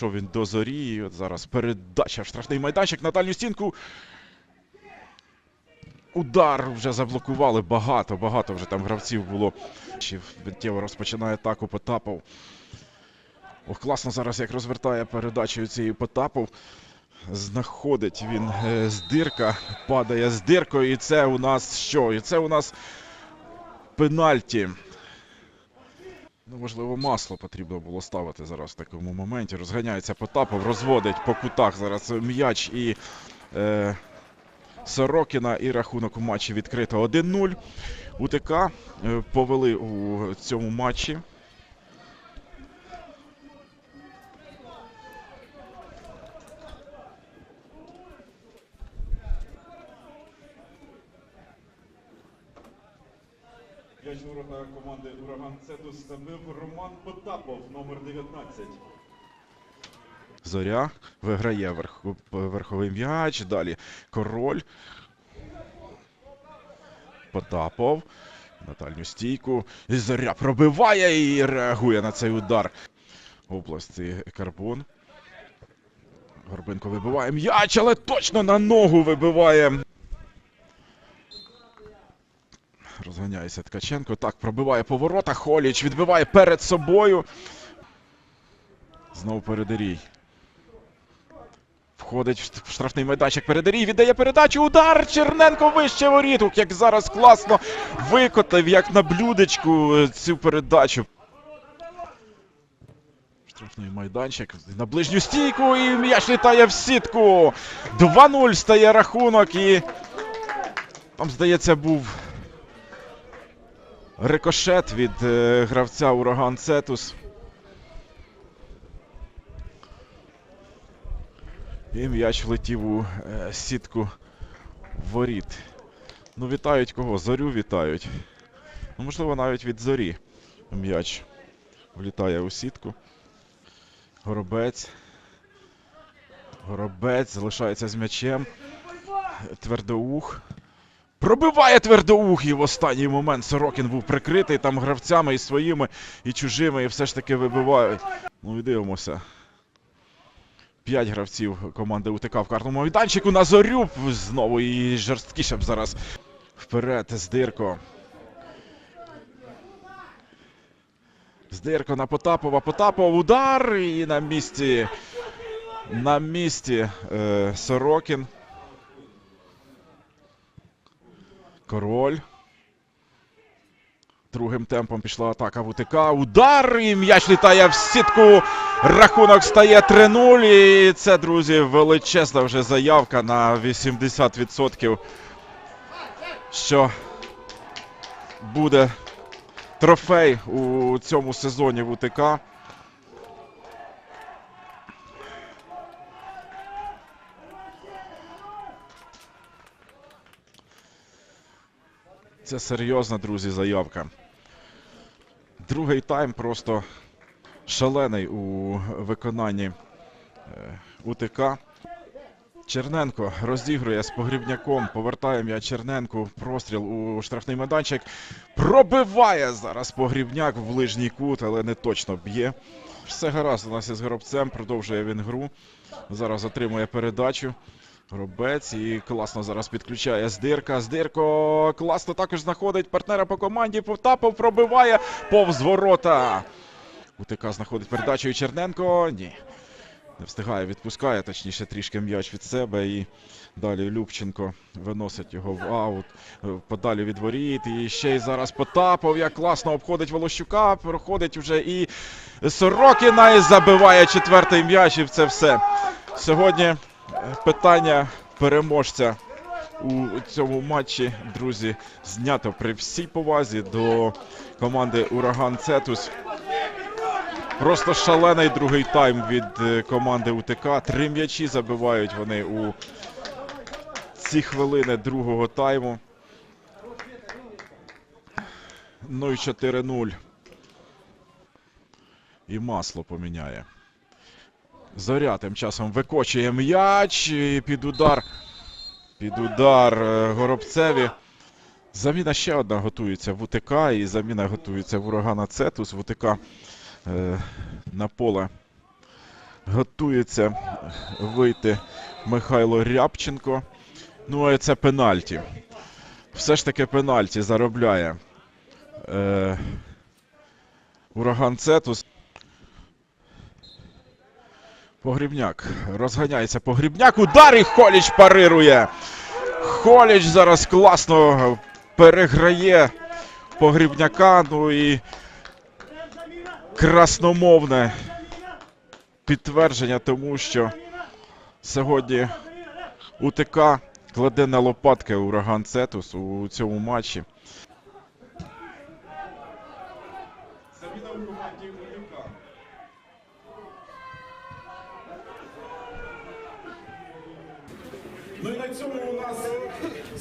Що він до зорі. От зараз передача в штрафний майданчик на дальню стінку. Удар вже заблокували. Багато, багато вже там гравців було. Миттєво розпочинає атаку Потапов. Ох, класно зараз як розвертає передачею цією Потапов. Знаходить він е, з дирка, падає з диркою, і це у нас що? І це у нас пенальті. Ну, можливо, масло потрібно було ставити зараз в такому моменті. Розганяється Потапов, розводить по кутах зараз м'яч і е, Сорокіна. І рахунок у матчі відкрито 1-0. УТК е, повели у цьому матчі. М'яч у воротах команди Ураган Цетус забив Роман Потапов, номер 19. Зоря виграє верху- верховий м'яч. Далі король. Потапов. На дальню стійку. І Зоря пробиває і реагує на цей удар. Області Карбон. Горбенко вибиває м'яч, але точно на ногу вибиває. Розганяється Ткаченко. Так, пробиває поворота. Холіч відбиває перед собою. Знову передерій. Входить в штрафний майданчик передерій, віддає передачу. Удар! Черненко вище воріток. Як зараз класно викотав, як на блюдечку е, цю передачу. Штрафний майданчик на ближню стійку і м'яч літає в сітку. 2-0 стає рахунок і. Там, здається, був рикошет від е, гравця Ураган Цетус. І м'яч влетів у е, сітку воріт. Ну, вітають кого? Зорю вітають. Ну, можливо, навіть від зорі м'яч влітає у сітку. Горобець. Горобець залишається з м'ячем. Твердоух. Пробиває твердоух і в останній момент Сорокін був прикритий там гравцями і своїми, і чужими, і все ж таки вибивають. Ну і дивимося. П'ять гравців команди УТК в картному майданчику на зорю. Знову і жорсткіше б зараз. Вперед, Здирко. Здирко на Потапова. Потапов удар і на місці. На місці е, Сорокін. Король. Другим темпом пішла атака в УТК. Удар! І м'яч літає в сітку. Рахунок стає 3-0. І це, друзі, величезна вже заявка на 80%. Що буде трофей у цьому сезоні в Це серйозна, друзі, заявка. Другий тайм просто шалений у виконанні е, УТК. Черненко розігрує з погрібняком. Повертає м'яч Черненку. Простріл у штрафний майданчик. Пробиває зараз погрібняк в ближній кут, але не точно б'є. Все гаразд у нас із гробцем. Продовжує він гру. Зараз отримує передачу. Гробець і класно зараз підключає Здирка. Здирко класно також знаходить партнера по команді. Потапов пробиває повз ворота. УТК знаходить передачу і Черненко. Ні. Не встигає, відпускає, точніше, трішки м'яч від себе. І далі Любченко виносить його в аут. е, Подалі від воріт. І ще й зараз Потапов. Як класно обходить Волощука. Проходить вже і Сорокіна і забиває четвертий м'яч. І це все. Сьогодні питання переможця у цьому матчі, друзі, знято при всій повазі до команди Ураган Цетус. Просто шалений другий тайм від е, команди УТК. Три м'ячі забивають вони у ці хвилини другого тайму. Ну і 4-0. І масло поміняє. Зоря тим часом викочує м'яч і під удар. Під удар е, Горобцеві. Заміна ще одна готується в УТК, і заміна готується в урагана Цетус. В УТК е, на поле готується вийти Михайло Рябченко. Ну, а це пенальті. Все ж таки пенальті заробляє е, ураган Цетус. Погрібняк. Розганяється Погрібняк. Удар і Холіч парирує. Холіч зараз класно переграє Погрібняка. Ну і красномовне підтвердження тому, що сьогодні УТК кладе на лопатки ураган Цетус у цьому матчі. Заміна у команді УТК. Ну і на цьому у нас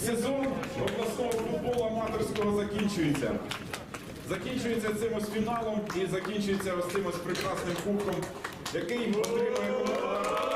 сезон обласного футболу аматорського закінчується. Закінчується цим ось фіналом і закінчується ось цим ось прекрасним кубком, який отримує команда.